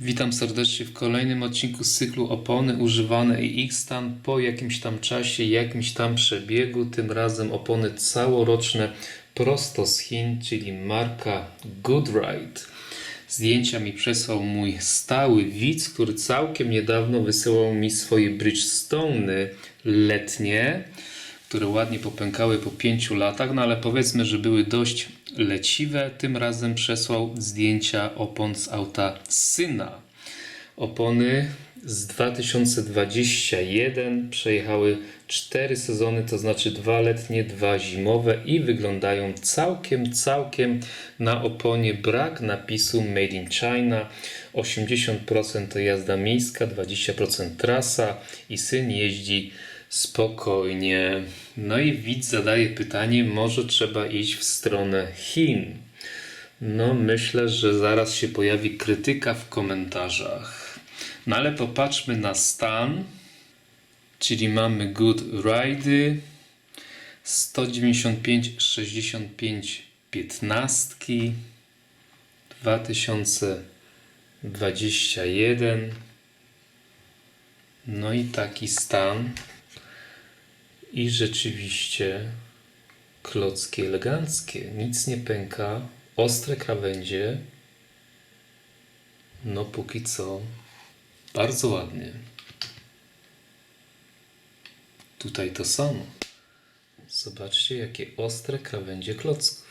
Witam serdecznie w kolejnym odcinku z cyklu opony używane i X-Tan po jakimś tam czasie, jakimś tam przebiegu. Tym razem opony całoroczne prosto z Chin, czyli marka Goodride. Zdjęcia mi przesłał mój stały widz, który całkiem niedawno wysyłał mi swoje Bridgestone letnie, które ładnie popękały po pięciu latach, no ale powiedzmy, że były dość leciwe. Tym razem przesłał zdjęcia opon z auta syna. Opony z 2021 przejechały 4 sezony, to znaczy dwa letnie, dwa zimowe i wyglądają całkiem, całkiem na oponie. Brak napisu Made in China. 80% to jazda miejska, 20% trasa i syn jeździ spokojnie. No i widz zadaje pytanie, może trzeba iść w stronę Chin. No, myślę, że zaraz się pojawi krytyka w komentarzach. No ale popatrzmy na stan. Czyli mamy Good Ride 195 65 15 2021 No i taki stan. I rzeczywiście klocki eleganckie, nic nie pęka, ostre krawędzie. No póki co bardzo ładnie. Tutaj to samo. Zobaczcie jakie ostre krawędzie klocków.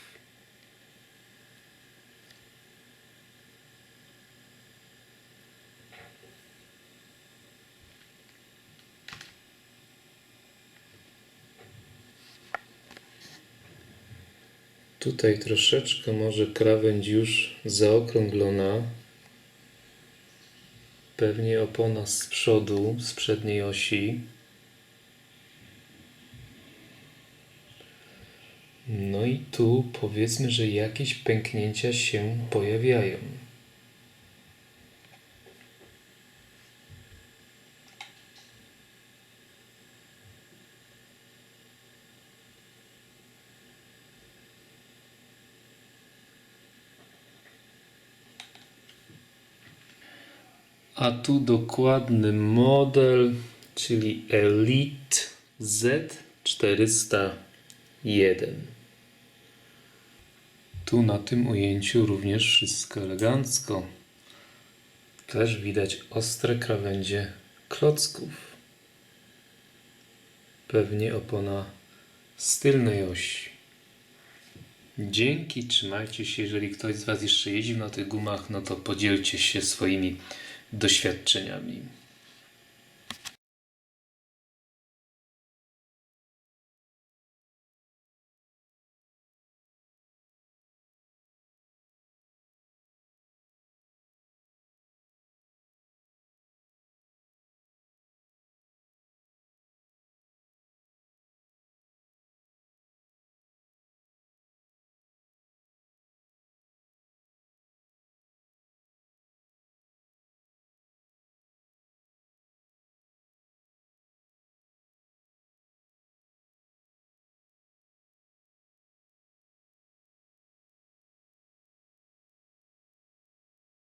Tutaj troszeczkę może krawędź już zaokrąglona. Pewnie opona z przodu, z przedniej osi. No i tu powiedzmy, że jakieś pęknięcia się pojawiają. A tu dokładny model, czyli Elite Z401. Tu na tym ujęciu również wszystko elegancko. Też widać ostre krawędzie klocków. Pewnie opona z tylnej osi. Dzięki, trzymajcie się. Jeżeli ktoś z Was jeszcze jeździł na tych gumach, no to podzielcie się swoimi doświadczeniami.